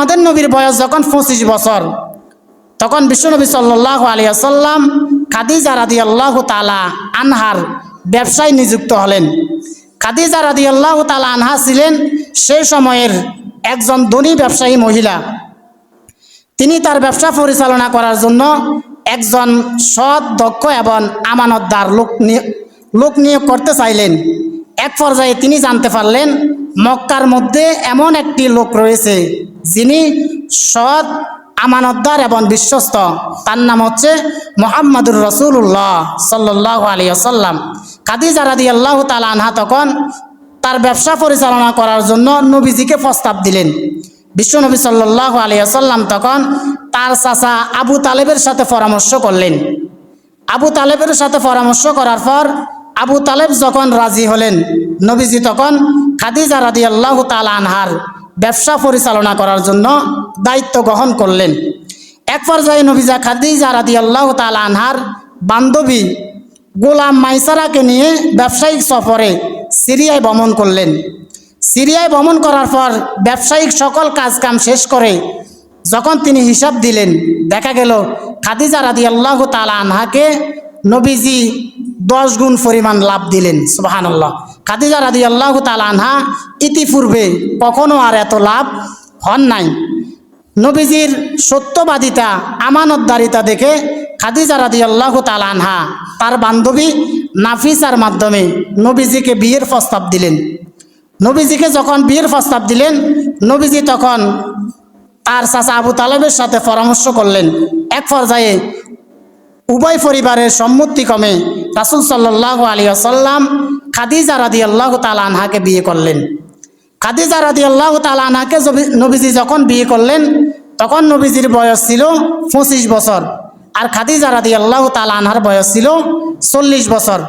আমাদের নবীর বয়স যখন পঁচিশ বছর, তখন বিশ্বনবী সাল্লাহ আলিয়াল্লাম খাদিজা রাদি আল্লাহ তালা আনহার ব্যবসায় নিযুক্ত হলেন। খাদিজা রাদি আল্লাহ তালা আনহা ছিলেন সেই সময়ের একজন ধনী ব্যবসায়ী মহিলা। তিনি তার ব্যবসা পরিচালনা করার জন্য একজন সৎ, দক্ষ এবং আমানতদার লোক লোক নিয়োগ করতে চাইলেন। এক পর্যায়ে তিনি জানতে পারলেন, মক্কার মধ্যে এমন একটি লোক রয়েছে যিনি সৎ, আমানতদার এবং বিশ্বস্ত, তার নাম হচ্ছে মোহাম্মদুর রসুল্লাহ সাল্লাহ আলী আসাল্লাম খাদিজা রাদি আল্লাহ তালা আনহা তখন তার ব্যবসা পরিচালনা করার জন্য নবীজিকে প্রস্তাব দিলেন। বিশ্বনবী সাল্লাহ আলিয়াল্লাম তখন তার চাচা আবু তালেবের সাথে পরামর্শ করলেন। আবু তালেবের সাথে পরামর্শ করার পর আবু তালেব যখন রাজি হলেন, নবীজি তখন খাদিজা রাদি আল্লাহ তালা আনহার ব্যবসা পরিচালনা করার জন্য দায়িত্ব গ্রহণ করলেন। এক পর্যায়ে নবীজা খাদিজা রাদি আল্লাহ তালা আনহার বান্ধবী গোলাম মাইসারাকে নিয়ে ব্যবসায়িক সফরে সিরিয়ায় ভ্রমণ করলেন। সিরিয়ায় ভ্রমণ করার পর ব্যবসায়িক সকল কাজকাম শেষ করে যখন তিনি হিসাব দিলেন, দেখা গেল খাদিজা রাদি আল্লাহ তালা আনহাকে নবীজি দশ গুণ পরিমাণ লাভ দিলেন সুবাহান আল্লাহ খাদিজা রাদি আল্লাহ তালা আনহা ইতিপূর্বে কখনো আর এত লাভ হন নাই। নবীজির সত্যবাদিতা, আমানতদারিতা দেখে খাদিজা রাদি আল্লাহ আনহা তার বান্ধবী নাফিসার মাধ্যমে নবীজিকে বিয়ের প্রস্তাব দিলেন। নবীজিকে যখন বিয়ের প্রস্তাব দিলেন, নবীজি তখন তার চাচা আবু তালেবের সাথে পরামর্শ করলেন। এক পর্যায়ে উভয় পরিবারের সম্মতিক্রমে রাসুল সাল্লাহ আলী আসাল্লাম খাদিজা রাদি আল্লাহ তালা আনহাকে বিয়ে করলেন। খাদিজা রাদি আল্লাহ তালা আনহাকে জবি- নবীজি যখন বিয়ে করলেন, তখন নবীজির বয়স ছিল পঁচিশ বছর আর খাদিজা রাদি আল্লাহ তালা আনহার বয়স ছিল চল্লিশ বছর।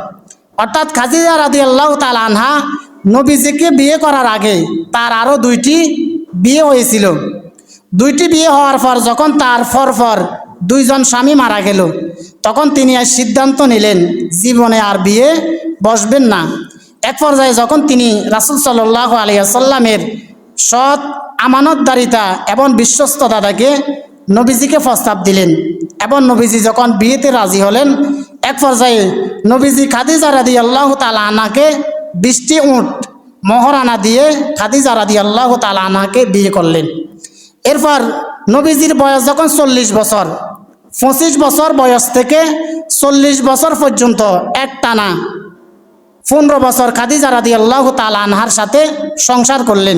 অর্থাৎ খাদিজা রাদি আল্লাহ তালা আনহা নবীজিকে বিয়ে করার আগে তার আরও দুইটি বিয়ে হয়েছিল। দুইটি বিয়ে হওয়ার পর যখন তার ফর ফর দুইজন স্বামী মারা গেল, তখন তিনি আর সিদ্ধান্ত নিলেন, জীবনে আর বিয়ে বসবেন না। এক পর্যায়ে যখন তিনি রাসুল সাল্লাহ আলিয়াসাল্লামের সৎ আমানতদারিতা এবং বিশ্বস্ততা থেকে নবীজিকে প্রস্তাব দিলেন এবং নবীজি যখন বিয়েতে রাজি হলেন, এক পর্যায়ে নবীজি খাদিজা রাদি আল্লাহ তালা আনাকে বৃষ্টি, উঁট, মহারানা দিয়ে খাদিজা রাদি আল্লাহ তালা আনাকে বিয়ে করলেন। এরপর নবীজির বয়স যখন চল্লিশ বছর, পঁচিশ বছর বয়স থেকে চল্লিশ বছর পর্যন্ত এক টানা পনেরো বছর খাদিজা রাদি আল্লাহ তালা আনহার সাথে সংসার করলেন।